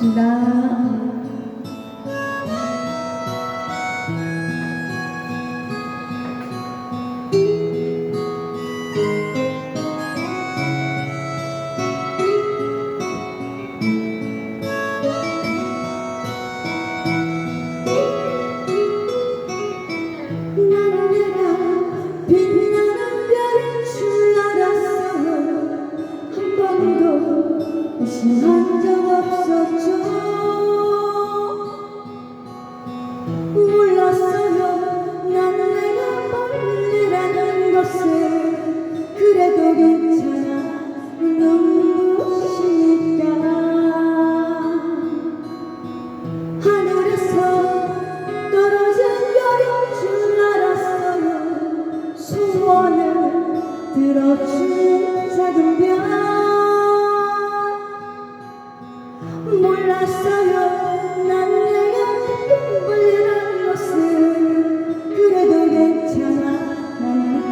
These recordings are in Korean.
고맙습니다. 빛나는 별인 줄 알았어요 한 번도 다시 한적 없었죠. 몰랐어요. 난 내가 멀리라는 것을. 그래도 괜찮아. 눈부시니까 하늘에서 떨어진 별인 줄 알았어요. 소원을 들어준 작은 별.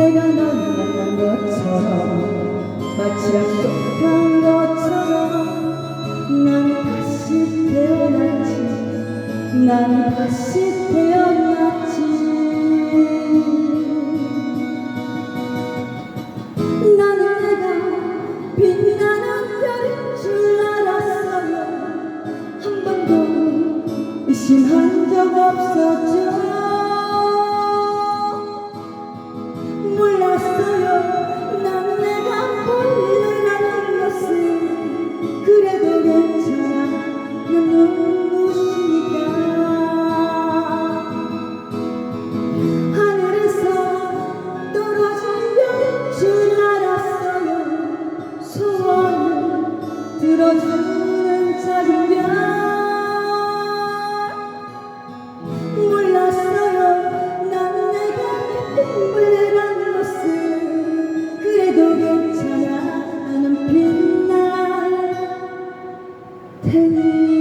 내가 널 만난 것처럼 마치랑 똑같은 것처럼 난 다시 태어났지. 난 다시 태어났지. 나는 내가 빛나는 별인 줄 알았어요. 한 번도 의심한 적 없었지. Tell me.